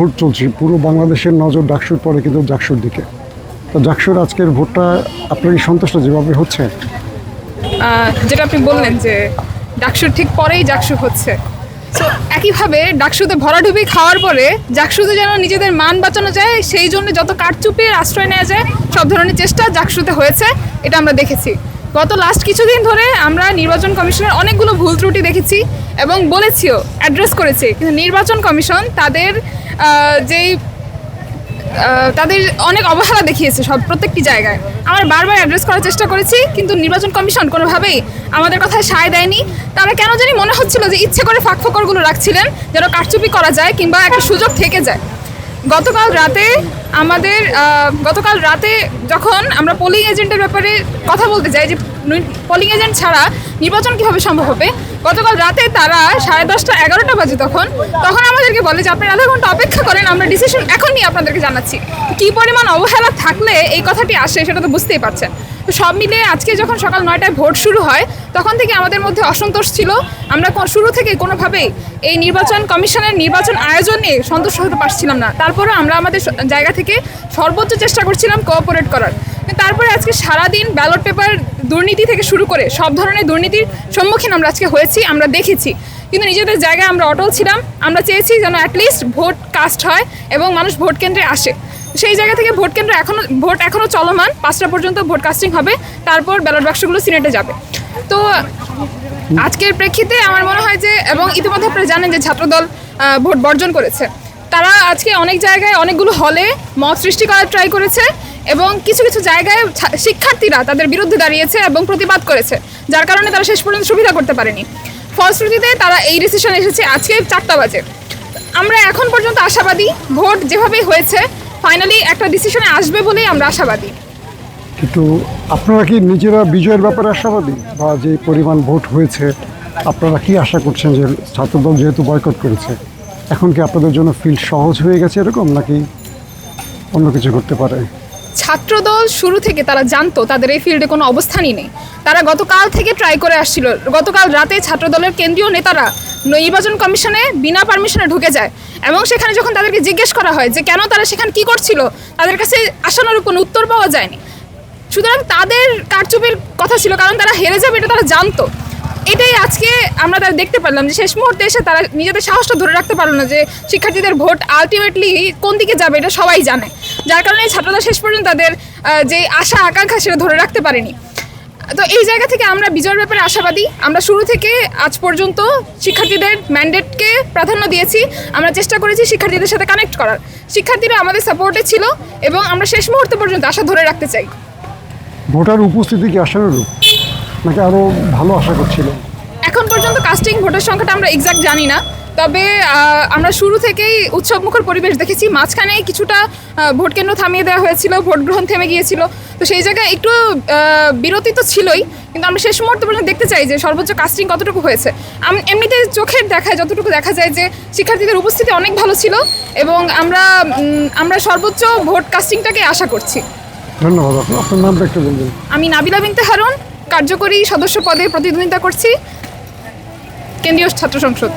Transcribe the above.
Vote চলছে, পুরো বাংলাদেশের নজর ডাকসুর পরে কিন্তু জাকসুর দিকে। তো জাকসুর আজকের ভোটটা আপনার কি সন্তুষ্ট যেভাবে হচ্ছে? যেটা আপনি বললেন যে ডাকসুর ঠিক পরেই জাকসু হচ্ছে। তো একইভাবে ডাকসুতে ভরাডুবি খাওয়ার পরে জাকসুতে যেন নিজেদের মান বাঁচানো যায়, সেই জন্য যত কারচুপির আশ্রয় নেওয়া যায়, সব ধরনের চেষ্টা জাকসুতে হয়েছে, এটা আমরা দেখেছি। গত লাস্ট কিছুদিন ধরে আমরা নির্বাচন কমিশনের অনেকগুলো ভুল ত্রুটি দেখেছি এবং বলেছিও অ্যাড্রেস করেছি। কিন্তু নির্বাচন কমিশন তাদের যেই তাদের অনেক অবহেলা দেখিয়েছে সব প্রত্যেকটি জায়গায়। আমরা বারবার অ্যাড্রেস করার চেষ্টা করেছি, কিন্তু নির্বাচন কমিশন কোনোভাবেই আমাদের কথায় সায় দেয়নি। তারা কেন জানি মনে হচ্ছিল যে ইচ্ছে করে ফাঁক ফকরগুলো রাখছিলেন, যেন কারচুপি করা যায় কিংবা একটা সুযোগ থেকে যায়। গতকাল রাতে আমাদের গতকাল রাতে যখন আমরা পোলিং এজেন্টের ব্যাপারে কথা বলতে যাই যে পোলিং এজেন্ট ছাড়া নির্বাচন কীভাবে সম্ভব হবে, গতকাল রাতে তারা সাড়ে দশটা এগারোটা বাজে তখন তখন আমাদেরকে বলে যে আপনারা আধা ঘণ্টা অপেক্ষা করেন, আমরা ডিসিশন এখন নিয়ে আপনাদেরকে জানাচ্ছি। কি পরিমাণ অবহেলা থাকলে এই কথাটি আসে সেটা তো বুঝতেই পারছেন। তো সব মিলিয়ে আজকে যখন সকাল নয়টায় ভোট শুরু হয়, তখন থেকে আমাদের মধ্যে অসন্তোষ ছিল। আমরা শুরু থেকে কোনোভাবেই এই নির্বাচন কমিশনের নির্বাচন আয়োজন নিয়ে সন্তুষ্ট হতে পারছিলাম না। তারপরে আমরা আমাদের জায়গা থেকে সর্বোচ্চ চেষ্টা করছিলাম কোঅপারেট করার। তারপরে আজকে সারাদিন ব্যালট পেপার দুর্নীতি থেকে শুরু করে সব ধরনের দুর্নীতির সম্মুখীন আমরা আজকে হয়েছি, আমরা দেখেছি। কিন্তু নিজেদের জায়গায় আমরা অটল ছিলাম। আমরা চেয়েছি যেন অ্যাটলিস্ট ভোট কাস্ট হয় এবং মানুষ ভোট কেন্দ্রে আসে। সেই জায়গা থেকে ভোট কেন্দ্র এখনও ভোট এখনও চলমান। পাঁচটা পর্যন্ত ভোট কাস্টিং হবে। তারপর ব্যালট বাক্সগুলো সিনেটে যাবে। তো আজকের প্রেক্ষিতে আমার মনে হয় যে এবং ইতিমধ্যে আপনারা জানেন যে ছাত্রদল ভোট বর্জন করেছে। তারা আজকে অনেক জায়গায় অনেকগুলো হলে মত সৃষ্টি করার ট্রাই করেছে এবং কিছু কিছু জায়গায় শিক্ষার্থীরা তাদের বিরুদ্ধে দাঁড়িয়েছে এবং প্রতিবাদ করেছে। যার কারণে তারা শেষ পর্যন্ত সুবিধা করতে পারেনি। ফলশ্রুতিতে তারা এই ডিসিশন এসেছে আজকে চারটা বাজে। আমরা এখন পর্যন্ত আশাবাদী, ভোট যেভাবে হয়েছে ফাইনালি একটা ডিসিশনে আসবে বলেই আমরা আশাবাদী। কিন্তু আপনারা কি নিজেরা বিজয়ের ব্যাপারে আশাবাদী? বা যে পরিমাণ ভোট হয়েছে, আপনারা কি আশা করছেন যে ছাত্রদল যেহেতু বয়কট করেছে, এখন কি আপনাদের জন্য ফিল্ড সহজ হয়ে গেছে এরকম, নাকি অন্য কিছু করতে পারে? ছাত্রদল শুরু থেকে তারা জানতো তাদের এই ফিল্ডে কোনো অবস্থানই নেই। তারা গতকাল থেকে ট্রাই করে আসছিল। গতকাল রাতে ছাত্রদলের কেন্দ্রীয় নেতারা নির্বাচন কমিশনে বিনা পারমিশনে ঢুকে যায় এবং সেখানে যখন তাদেরকে জিজ্ঞেস করা হয় যে কেন তারা সেখানে কি করছিল, তাদের কাছে আসানোর কোনো উত্তর পাওয়া যায়নি। সুতরাং তাদের কারচুপির কথা ছিল, কারণ তারা হেরে যাবে এটা তারা জানতো। এটাই আজকে আমরা তারা দেখতে পারলাম যে শেষ মুহূর্তে এসে তারা নিজেদের সাহসটা ধরে রাখতে পারল না যে শিক্ষার্থীদের ভোট আলটিমেটলি কোন দিকে যাবে এটা সবাই জানে। যার কারণে ছাত্ররা শেষ পর্যন্ত তাদের যে আশা, আকাঙ্ক্ষা সেটা ধরে রাখতে পারেনি। তো এই জায়গা থেকে আমরা বিজয়ের ব্যাপারে আশাবাদী। আমরা শুরু থেকে আজ পর্যন্ত শিক্ষার্থীদের ম্যান্ডেটকে প্রাধান্য দিয়েছি। আমরা চেষ্টা করেছি শিক্ষার্থীদের সাথে কানেক্ট করার। শিক্ষার্থীরা আমাদের সাপোর্টে ছিল এবং আমরা শেষ মুহূর্ত পর্যন্ত আশা ধরে রাখতে চাই। ভোটার উপস্থিতি কি আশানুরূপ? নাকি আরও ভালো আশা করছিলেন এখন পর্যন্ত কাস্টিং ভোটের সংখ্যাটা আমরা এক্সাক্ট জানি না তবে আমরা শুরু থেকেই উৎসবমুখর পরিবেশ দেখেছি। মাঝখানে কিছুটা ভোট কেন্দ্র থামিয়ে দেওয়া হয়েছিল ভোট গ্রহণ থেমে গিয়েছিল। তো সেই জায়গায় একটু বিরতি তো ছিলই কিন্তু আমরা শেষ মুহূর্ত পর্যন্ত দেখতে চাই যে সর্বোচ্চ কাস্টিং কতটুকু হয়েছে। আম- এমনিতে চোখের দেখায় যতটুকু দেখা যায় যে শিক্ষার্থীদের উপস্থিতি অনেক ভালো ছিল এবং আমরা আমরা সর্বোচ্চ ভোট কাস্টিংটাকে আশা করছি। ধন্যবাদ আপনার নামটা একটু বলবেন। আমি নাবিলা বিনতে হারুন। কার্যকরী সদস্য পদে প্রতিদ্বন্দ্বিতা করছি কেন্দ্রীয় ছাত্র সংসদ।